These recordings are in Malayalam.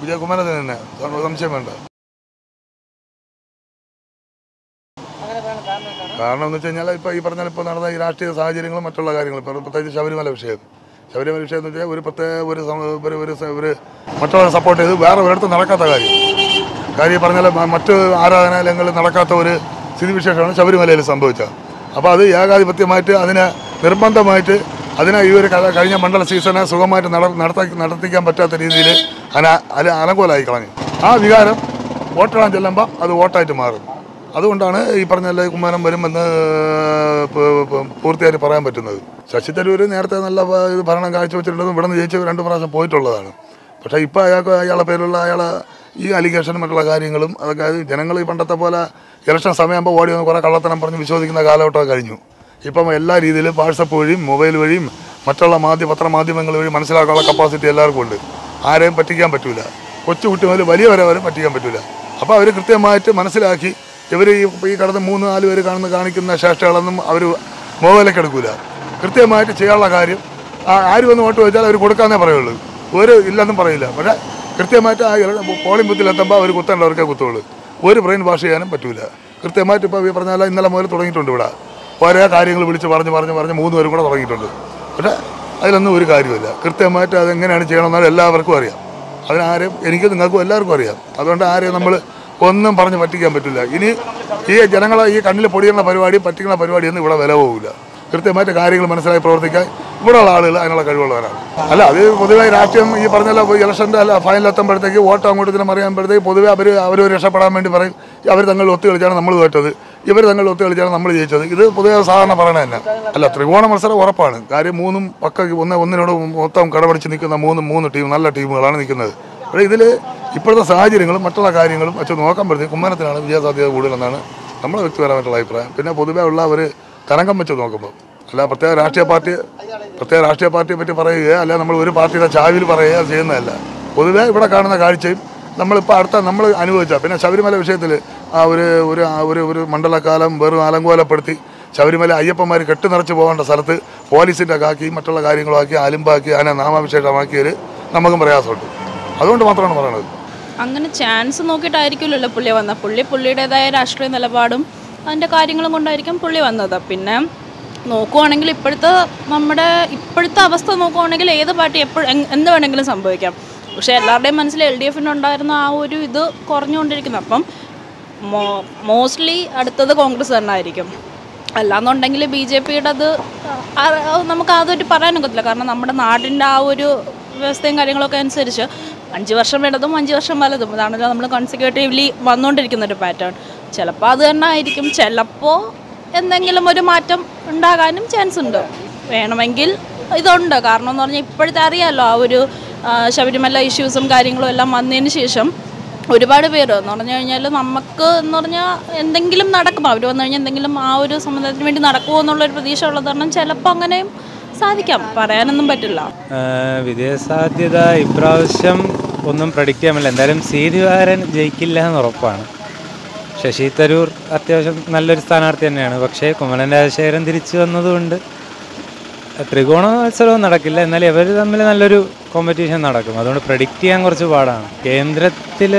വിജയകുമാരൻ തന്നെ. സംശയം വേണ്ട. കാരണം എന്ന് വെച്ച് കഴിഞ്ഞാൽ ഇപ്പോൾ ഈ പറഞ്ഞാൽ ഇപ്പോൾ നടന്ന ഈ രാഷ്ട്രീയ സാഹചര്യങ്ങളും മറ്റുള്ള കാര്യങ്ങളും. പ്രത്യേകിച്ച് ശബരിമല വിഷയം. ശബരിമല വിഷയം എന്ന് വെച്ചാൽ ഒരു പ്രത്യേക ഒരു ഒരു ഒരു മറ്റുള്ളവരെ സപ്പോർട്ട് ചെയ്ത് വേറെ ഒരിടത്ത് നടക്കാത്ത കാര്യം. കാര്യം പറഞ്ഞാൽ മറ്റു മറ്റ് ആരാധനാലയങ്ങളിൽ നടക്കാത്ത ഒരു സ്ഥിതിവിശേഷമാണ് ശബരിമലയിൽ സംഭവിച്ചത്. അപ്പോൾ അത് ഏകാധിപത്യമായിട്ട് അതിനെ നിർബന്ധമായിട്ട് അതിനെ ഈ ഒരു കഴിഞ്ഞ മണ്ഡല സീസണെ സുഖമായിട്ട് നട നടത്തിക്കാൻ പറ്റാത്ത രീതിയിൽ അതിനെ അല അലങ്കോലമായി കളഞ്ഞു. ആ വികാരം വോട്ടിടാൻ ചെല്ലുമ്പോൾ അത് വോട്ടായിട്ട് മാറും. അതുകൊണ്ടാണ് ഈ പറഞ്ഞ എല്ലാ കുമ്മാനം വരുമെന്ന് പൂർത്തിയായിട്ട് പറയാൻ പറ്റുന്നത്. ശശി തരൂർ നേരത്തെ നല്ല ഇത് ഭരണം കാഴ്ചവെച്ചിട്ടുള്ളതും ഇവിടെ നിന്ന് ജയിച്ച് രണ്ട് പ്രാവശ്യം പോയിട്ടുള്ളതാണ്. പക്ഷേ ഇപ്പോൾ അയാൾക്ക് അയാളെ പേരിലുള്ള അയാൾ ഈ അലിഗേഷനും മറ്റുള്ള കാര്യങ്ങളും അതൊക്കെ അത് ജനങ്ങൾ ഈ പണ്ടത്തെ പോലെ ഇലക്ഷൻ സമയമാകുമ്പോൾ ഓടി വന്ന് കുറേ കള്ളത്തനം പറഞ്ഞ് വിശ്വസിക്കുന്ന കാലഘട്ടമൊക്കെ കഴിഞ്ഞു. ഇപ്പം എല്ലാ രീതിയിലും വാട്സപ്പ് വഴിയും മൊബൈൽ വഴിയും മറ്റുള്ള മാധ്യമ പത്രമാധ്യമങ്ങൾ വഴി മനസ്സിലാക്കാനുള്ള കപ്പാസിറ്റി എല്ലാവർക്കും ഉണ്ട്. ആരെയും പറ്റിക്കാൻ പറ്റില്ല കൊച്ചുകുട്ടി മുതൽ വലിയവരെ വരെ പറ്റിക്കാൻ പറ്റില്ല അപ്പോൾ അവർ കൃത്യമായിട്ട് മനസ്സിലാക്കി ഇവർ ഈ ഈ കടന്ന് മൂന്ന് നാല് പേര് കാണുന്ന കാണിക്കുന്ന ശേഷകളൊന്നും അവർ മൊബൈലൊക്കെ എടുക്കില്ല കൃത്യമായിട്ട് ചെയ്യാനുള്ള കാര്യം ആര് വന്ന് വോട്ട് വെച്ചാൽ അവർ കൊടുക്കാന്നേ പറയുള്ളൂ. ഒരു ഇല്ലെന്നും പറയില്ല. പക്ഷേ കൃത്യമായിട്ട് ആ പോളിംഗ് ബൂത്തിലെത്തുമ്പോൾ അവർ കുത്തേണ്ടവർക്കേ കുത്തുള്ളൂ. ഒരു ബ്രെയിൻ വാഷ് ചെയ്യാനും പറ്റില്ല കൃത്യമായിട്ട് ഇപ്പോൾ പറഞ്ഞാൽ ഇന്നലെ മുതൽ തുടങ്ങിയിട്ടുണ്ട് ഇവിടെ. ഓരോ കാര്യങ്ങൾ വിളിച്ച് പറഞ്ഞ് പറഞ്ഞ് പറഞ്ഞ് മൂന്ന് പേരും കൂടെ തുടങ്ങിയിട്ടുണ്ട്. പക്ഷേ അതിലൊന്നും ഒരു കാര്യമില്ല കൃത്യമായിട്ട് അതെങ്ങനെയാണ് ചെയ്യണമെന്നാലും എല്ലാവർക്കും അറിയാം. അതിനാരെയും എനിക്ക് നിങ്ങൾക്കും എല്ലാവർക്കും അറിയാം. അതുകൊണ്ട് ആരെയും നമ്മൾ ഒന്നും പറഞ്ഞ് പറ്റിക്കാൻ പറ്റില്ല. ഇനി ഈ ജനങ്ങളെ ഈ കണ്ണിൽ പൊടിയുന്ന പരിപാടി പറ്റിക്കുന്ന പരിപാടിയൊന്നും ഇവിടെ വില പോകില്ല കൃത്യമായിട്ട് കാര്യങ്ങൾ മനസ്സിലായി പ്രവർത്തിക്കാൻ ഇവിടെയുള്ള ആളുകൾ അതിനുള്ള കഴിവുള്ളവരാണ്. അല്ല അത് പൊതുവെ രാഷ്ട്രീയം ഈ പറഞ്ഞല്ലോ ഇലക്ഷന്റെ അല്ല ഫൈനൽ എത്തുമ്പോഴത്തേക്ക് വോട്ട് അങ്ങോട്ട് ഇതിനെ അറിയുമ്പോഴത്തേക്ക് പൊതുവെ അവർ അവർ രക്ഷപ്പെടാൻ വേണ്ടി പറയും. അവർ തങ്ങൾ ഒത്തു കളിച്ചാണ് നമ്മൾ തോറ്റത് ഇവർ തങ്ങൾ ഒത്തു കളിച്ചാണ് നമ്മൾ ജയിച്ചത്. ഇത് പൊതുവെ സാധാരണ പറയണ തന്നെ. അല്ല ത്രികോണ മത്സരം ഉറപ്പാണ്. കാര്യം മൂന്നും പക്ക ഒന്ന് ഒന്നിനോട് മൊത്തം കടപിടിച്ച് നിൽക്കുന്ന മൂന്നും മൂന്ന് ടീം നല്ല ടീമുകളാണ് നിൽക്കുന്നത്. പക്ഷേ ഇതിൽ ഇപ്പോഴത്തെ സാഹചര്യങ്ങളും മറ്റുള്ള കാര്യങ്ങളും വെച്ച് നോക്കുമ്പോഴത്തേക്ക് കുമ്മനത്തിനാണ് വിജയസാധ്യത കൂടുതലെന്നാണ് നമ്മുടെ വ്യക്തിപരമായിട്ടുള്ള അഭിപ്രായം. പിന്നെ പൊതുവേ ഉള്ള ഒരു തരംഗം വെച്ച് നോക്കുമ്പോൾ അല്ല പ്രത്യേക രാഷ്ട്രീയ പാർട്ടി പ്രത്യേക രാഷ്ട്രീയ പാർട്ടിയെ പറ്റി പറയുകയോ അല്ല നമ്മൾ ഒരു പാർട്ടിയുടെ ചാവിൽ പറയുകയോ ചെയ്യുന്നതല്ല. പൊതുവേ ഇവിടെ കാണുന്ന കാഴ്ചയും നമ്മളിപ്പോൾ അടുത്ത നമ്മൾ അനുഭവിച്ച. പിന്നെ ശബരിമല വിഷയത്തിൽ ആ ഒരു ഒരു ഒരു ഒരു മണ്ഡലകാലം വെറും അലങ്കോലപ്പെടുത്തി ശബരിമല അയ്യപ്പന്മാർ കെട്ടി നിറച്ച് പോകേണ്ട സ്ഥലത്ത് പോലീസിന്റെ കാക്കി മറ്റുള്ള കാര്യങ്ങളാക്കി അലിമ്പാക്കി അതിനെ നാമാവിശേഷമാക്കിയതിൽ നമുക്കും പ്രയാസമുണ്ട്. അതുകൊണ്ട് മാത്രമാണ് പറയുന്നത് അങ്ങനെ ചാൻസ് നോക്കിയിട്ടായിരിക്കുമല്ലോ പുള്ളി വന്ന പുള്ളി പുള്ളിയുടേതായ രാഷ്ട്രീയ നിലപാടും അതിന്റെ കാര്യങ്ങളും കൊണ്ടായിരിക്കും പുള്ളി വന്നത്. പിന്നെ നോക്കുവാണെങ്കിൽ ഇപ്പോഴത്തെ നമ്മുടെ ഇപ്പോഴത്തെ അവസ്ഥ നോക്കുവാണെങ്കിൽ ഏത് പാർട്ടി എപ്പോഴും എന്ത് വേണമെങ്കിലും സംഭവിക്കാം. പക്ഷേ എല്ലാവരുടെയും മനസ്സിൽ എൽ ഡി എഫിനുണ്ടായിരുന്ന ആ ഒരു ഇത് കുറഞ്ഞുകൊണ്ടിരിക്കുന്നു. അപ്പം മോസ്റ്റ്ലി അടുത്തത് കോൺഗ്രസ് തന്നെ ആയിരിക്കും അല്ലാന്നുണ്ടെങ്കിൽ ബി ജെ പിയുടെ അത് നമുക്ക് അതൊരു പറയാനൊക്കത്തില്ല കാരണം നമ്മുടെ നാടിന്റെ ആ ഒരു വ്യവസ്ഥയും കാര്യങ്ങളൊക്കെ അനുസരിച്ച് അഞ്ച് വർഷം വേണ്ടതും അഞ്ച് വർഷം വലതും അതാണല്ലോ നമ്മൾ കൺസിക്യൂട്ടീവ്ലി വന്നുകൊണ്ടിരിക്കുന്ന ഒരു പാറ്റേൺ ചിലപ്പോൾ അത് തന്നെ ആയിരിക്കും. ചിലപ്പോൾ എന്തെങ്കിലും ഒരു മാറ്റം ഉണ്ടാകാനും ചാൻസ് ഉണ്ട്. വേണമെങ്കിൽ ഇതുണ്ട്. കാരണം എന്ന് പറഞ്ഞാൽ ഇപ്പോഴത്തെ അറിയാമല്ലോ ആ ഒരു ശബരിമല ഇഷ്യൂസും കാര്യങ്ങളും എല്ലാം വന്നതിന് ശേഷം ഒരുപാട് പേര് എന്ന് പറഞ്ഞു കഴിഞ്ഞാൽ നമുക്ക് എന്ന് പറഞ്ഞാൽ എന്തെങ്കിലും നടക്കും. അവർ വന്നു കഴിഞ്ഞാൽ എന്തെങ്കിലും ആ ഒരു സമുദായത്തിന് വേണ്ടി നടക്കുമോ എന്നുള്ളൊരു പ്രതീക്ഷ ഉള്ളത് കാരണം ചിലപ്പോൾ അങ്ങനെയും സാധിക്കാം. പറയാനൊന്നും പറ്റില്ല. വിജയസാധ്യത ഇപ്രാവശ്യം ഒന്നും പ്രഡിക്റ്റ് ചെയ്യാൻ പറ്റില്ല. എന്തായാലും സീതിവാരൻ ജയിക്കില്ല എന്ന് ഉറപ്പാണ്. ശശി തരൂർ അത്യാവശ്യം നല്ലൊരു സ്ഥാനാർത്ഥി തന്നെയാണ്. പക്ഷേ കുമ്മനം രാജശേഖരൻ തിരിച്ചു വന്നതുകൊണ്ട് ത്രികോണ മത്സരവും നടക്കില്ല. എന്നാൽ ഇവർ തമ്മിൽ നല്ലൊരു കോമ്പറ്റീഷൻ നടക്കും. അതുകൊണ്ട് പ്രഡിക്റ്റ് ചെയ്യാൻ കുറച്ച് പാടാണ്. കേന്ദ്രത്തിൽ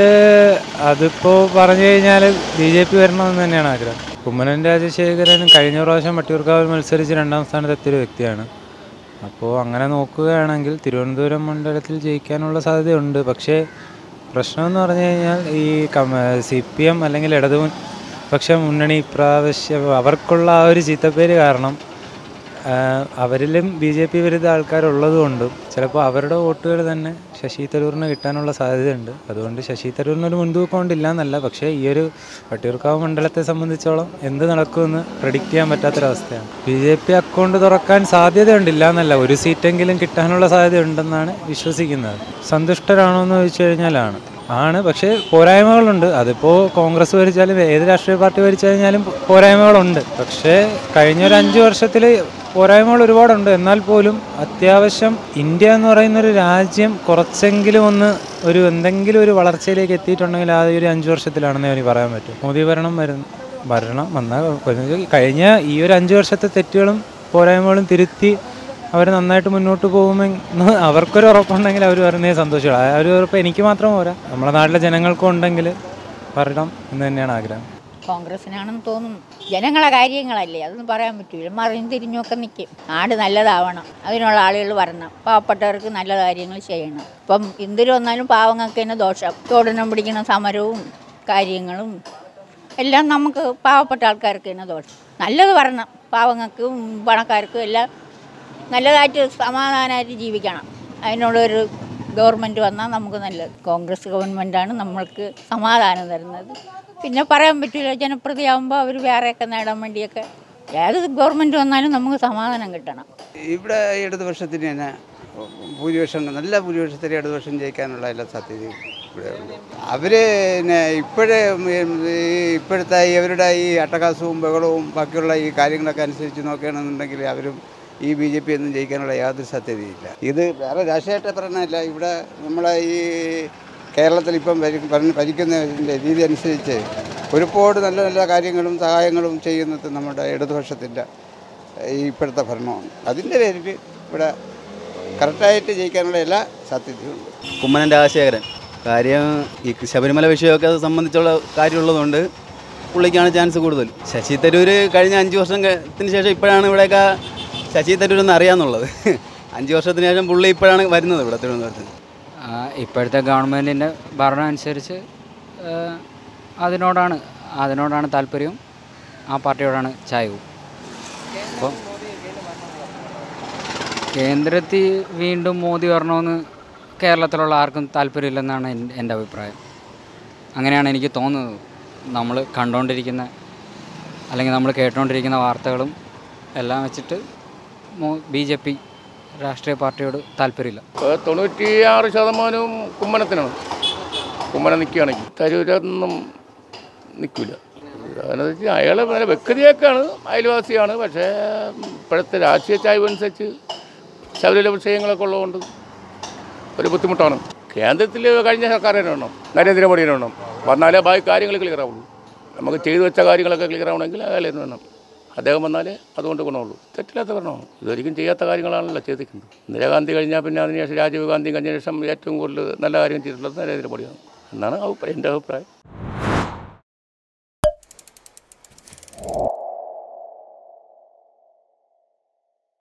അതിപ്പോൾ പറഞ്ഞു കഴിഞ്ഞാൽ ബി ജെ പി വരണമെന്ന് തന്നെയാണ് ആഗ്രഹം. കുമ്മനം രാജശേഖരൻ കഴിഞ്ഞ പ്രാവശ്യം വട്ടിയൂർക്കാവിൽ മത്സരിച്ച് രണ്ടാം സ്ഥാനത്തെത്തിയൊരു വ്യക്തിയാണ്. അപ്പോൾ അങ്ങനെ നോക്കുകയാണെങ്കിൽ തിരുവനന്തപുരം മണ്ഡലത്തിൽ ജയിക്കാനുള്ള സാധ്യതയുണ്ട്. പക്ഷേ പ്രശ്നമെന്ന് പറഞ്ഞു കഴിഞ്ഞാൽ ഈ സി പി എം അല്ലെങ്കിൽ ഇടതു പക്ഷേ മുന്നണി ഇപ്രാവശ്യം അവർക്കുള്ള ആ ഒരു ചീത്തപ്പേര് കാരണം അവരിലും ബി ജെ പി വിരുദ്ധ ആൾക്കാരുള്ളതുകൊണ്ടും ചിലപ്പോൾ അവരുടെ വോട്ടുകൾ തന്നെ ശശി തരൂറിന് കിട്ടാനുള്ള സാധ്യതയുണ്ട്. അതുകൊണ്ട് ശശി തരൂറിനൊരു മുൻതൂക്കം കൊണ്ടില്ല എന്നല്ല പക്ഷേ ഈ ഒരു വട്ടിയൂർക്കാവ് മണ്ഡലത്തെ സംബന്ധിച്ചോളം എന്ത് നടക്കുമെന്ന് പ്രഡിക്റ്റ് ചെയ്യാൻ പറ്റാത്തൊരവസ്ഥയാണ്. ബി ജെ പി അക്കൗണ്ട് തുറക്കാൻ സാധ്യതയുണ്ടില്ല എന്നല്ല ഒരു സീറ്റെങ്കിലും കിട്ടാനുള്ള സാധ്യതയുണ്ടെന്നാണ് വിശ്വസിക്കുന്നത്. സന്തുഷ്ടരാണോ എന്ന് ചോദിച്ചു കഴിഞ്ഞാലാണ്. ആണ് പക്ഷേ പോരായ്മകളുണ്ട്. അതിപ്പോൾ കോൺഗ്രസ് ഭരിച്ചാലും ഏത് രാഷ്ട്രീയ പാർട്ടി ഭരിച്ചു കഴിഞ്ഞാലും പോരായ്മകളുണ്ട്. പക്ഷേ കഴിഞ്ഞ ഒരു അഞ്ച് വർഷത്തിൽ പോരായ്മകൾ ഒരുപാടുണ്ട്. എന്നാൽ പോലും അത്യാവശ്യം ഇന്ത്യ എന്ന് പറയുന്ന ഒരു രാജ്യം കുറച്ചെങ്കിലും ഒന്ന് ഒരു എന്തെങ്കിലും ഒരു വളർച്ചയിലേക്ക് എത്തിയിട്ടുണ്ടെങ്കിൽ ആ ഒരു അഞ്ച് വർഷത്തിലാണെന്ന് എനിക്ക് പറയാൻ പറ്റും. മോദി ഭരണം വരുന്ന ഭരണം വന്നാൽ കഴിഞ്ഞ ഈ ഒരു അഞ്ച് വർഷത്തെ തെറ്റുകളും പോരായ്മകളും തിരുത്തി അവർ നന്നായിട്ട് മുന്നോട്ട് പോകുമെന്ന് അവർക്കൊരു ഉറപ്പുണ്ടെങ്കിൽ അവർ വരുന്നേ സന്തോഷമാണ് ആ ഒരു ഉറപ്പ് എനിക്ക് മാത്രം പോരാ. നമ്മുടെ നാട്ടിലെ ജനങ്ങൾക്കും ഉണ്ടെങ്കിൽ പറയണം എന്ന് തന്നെയാണ് ആഗ്രഹം. കോൺഗ്രസിനാണെന്ന് തോന്നുന്നു. ജനങ്ങളെ കാര്യങ്ങളല്ലേ? അതൊന്നും പറയാൻ പറ്റൂല. മറിഞ്ഞ് തിരിഞ്ഞൊക്കെ നിൽക്കും നാട് നല്ലതാവണം. അതിനുള്ള ആളുകൾ വരണം. പാവപ്പെട്ടവർക്ക് നല്ല കാര്യങ്ങൾ ചെയ്യണം. ഇപ്പം എന്തൊരു വന്നാലും പാവങ്ങൾക്ക് തന്നെ ദോഷം. തോടനം പിടിക്കുന്ന സമരവും കാര്യങ്ങളും എല്ലാം നമുക്ക് പാവപ്പെട്ട ആൾക്കാർക്ക് തന്നെ ദോഷം. നല്ലത് വരണം. പാവങ്ങൾക്കും പണക്കാർക്കും എല്ലാം നല്ലതായിട്ട് സമാധാനമായിട്ട് ജീവിക്കണം. അതിനുള്ളൊരു ഗവൺമെന്റ് വന്നാൽ നമുക്ക് നല്ലത് കോൺഗ്രസ് ഗവൺമെന്റാണ് നമ്മൾക്ക് സമാധാനം തരുന്നത്. പിന്നെ പറയാൻ പറ്റില്ല ജനപ്രതിയാകുമ്പോൾ അവർ വേറെയൊക്കെ നേടാൻ വേണ്ടിയൊക്കെ. ഏത് ഗവൺമെന്റ് വന്നാലും നമുക്ക് സമാധാനം കിട്ടണം. ഇവിടെ ഇടതുപക്ഷത്തിന് തന്നെ ഭൂരിപക്ഷം നല്ല ഭൂരിപക്ഷത്തിന് ഇടതുപക്ഷം ജയിക്കാനുള്ള എല്ലാ സാധ്യതയും ഇവിടെ ഉണ്ട്. അവർ ഇപ്പോഴേ ഈ ഇപ്പോഴത്തെ ഇവരുടെ ഈ അട്ടഹാസവും ബഹളവും ബാക്കിയുള്ള ഈ കാര്യങ്ങളൊക്കെ അനുസരിച്ച് നോക്കുകയാണെന്നുണ്ടെങ്കിൽ അവരും ഈ ബി ജെ പി ഒന്നും ജയിക്കാനുള്ള യാതൊരു സാധ്യതയില്ല ഇത് വേറെ രാഷ്ട്രീയമായിട്ട് പറഞ്ഞല്ല ഇവിടെ നമ്മളെ ഈ കേരളത്തിൽ ഇപ്പം ഭരിക്കുന്ന രീതി അനുസരിച്ച് ഒരുപാട് നല്ല നല്ല കാര്യങ്ങളും സഹായങ്ങളും ചെയ്യുന്നത് നമ്മുടെ ഇടതുപക്ഷത്തിന്റെ ഇപ്പോഴത്തെ ഭരണമാണ്. അതിന്റെ പേരിൽ ഇവിടെ കറക്റ്റായിട്ട് ജയിക്കാനുള്ള എല്ലാ സാധ്യതയും കുമ്മനം രാജശേഖരൻ കാര്യം ഈ ശബരിമല വിഷയമൊക്കെ അത് സംബന്ധിച്ചുള്ള കാര്യമുള്ളതുകൊണ്ട് പുള്ളിക്കാണ് ചാൻസ് കൂടുതൽ. ശശി തരൂർ കഴിഞ്ഞ അഞ്ച് വർഷത്തിന് ശേഷം ഇപ്പോഴാണ് ഇവിടെയൊക്കെ ശശി തരൂർ എന്ന് അറിയാമെന്നുള്ളത് അഞ്ച് വർഷത്തിന് ശേഷം പുള്ളി ഇപ്പോഴാണ് വരുന്നത് ഇവിടെ തിരുവനന്തപുരത്ത്. ഇപ്പോഴത്തെ ഗവൺമെന്റിന്റെ ഭരണം അനുസരിച്ച് അതിനോടാണ് അതിനോടാണ് താല്പര്യവും ആ പാർട്ടിയോടാണ് ചായവും. അപ്പം കേന്ദ്രത്തിൽ വീണ്ടും മോദി വരണമെന്ന് കേരളത്തിലുള്ള ആർക്കും താല്പര്യമില്ലെന്നാണ് എന്റെ അഭിപ്രായം. അങ്ങനെയാണ് എനിക്ക് തോന്നുന്നത്. നമ്മൾ കണ്ടുകൊണ്ടിരിക്കുന്ന അല്ലെങ്കിൽ നമ്മൾ കേട്ടുകൊണ്ടിരിക്കുന്ന വാർത്തകളും എല്ലാം വെച്ചിട്ട് ബി ജെ പി രാഷ്ട്രീയ പാർട്ടിയോട് താല്പര്യമില്ല. തൊണ്ണൂറ്റിയാറ് ശതമാനവും കുമ്മനത്തിനാണ്. കുമ്മനം നിൽക്കുകയാണെങ്കിൽ തരൂരൊന്നും നിൽക്കില്ല. അതെന്ന് അയാൾ നല്ല വ്യക്തിയൊക്കെയാണ് അയൽവാസിയാണ്. പക്ഷേ ഇപ്പോഴത്തെ രാഷ്ട്രീയ ചായ്വ് അനുസരിച്ച് ശബരിമല വിഷയങ്ങളൊക്കെ ഉള്ളതുകൊണ്ട് ഒരു ബുദ്ധിമുട്ടാണ്. കേന്ദ്രത്തിൽ കഴിഞ്ഞ സർക്കാരിനെ വേണം നരേന്ദ്രമോദിനെ വേണം. വന്നാലേ ബാക്കി കാര്യങ്ങൾ ക്ലിയർ ആവുള്ളൂ. നമുക്ക് ചെയ്തു വെച്ച കാര്യങ്ങളൊക്കെ ക്ലിയർ ആവണമെങ്കിൽ അയാളെ വേണം. അദ്ദേഹം വന്നാലേ അതുകൊണ്ട് ഗുണമുള്ളൂ. തെറ്റില്ലാത്ത ഭരണമാണ്. ഇതൊരിക്കലും ചെയ്യാത്ത കാര്യങ്ങളാണല്ലോ ചെയ്തിരിക്കുന്നത്. ഇന്ദിരാഗാന്ധി കഴിഞ്ഞാൽ പിന്നെ അതിനുശേഷം രാജീവ് ഗാന്ധി കഴിഞ്ഞ ശേഷം ഏറ്റവും കൂടുതൽ നല്ല കാര്യം ചെയ്തിട്ടുള്ളത് നരേന്ദ്രമോദിയാണ്. എന്നാണ് എന്റെ അഭിപ്രായം.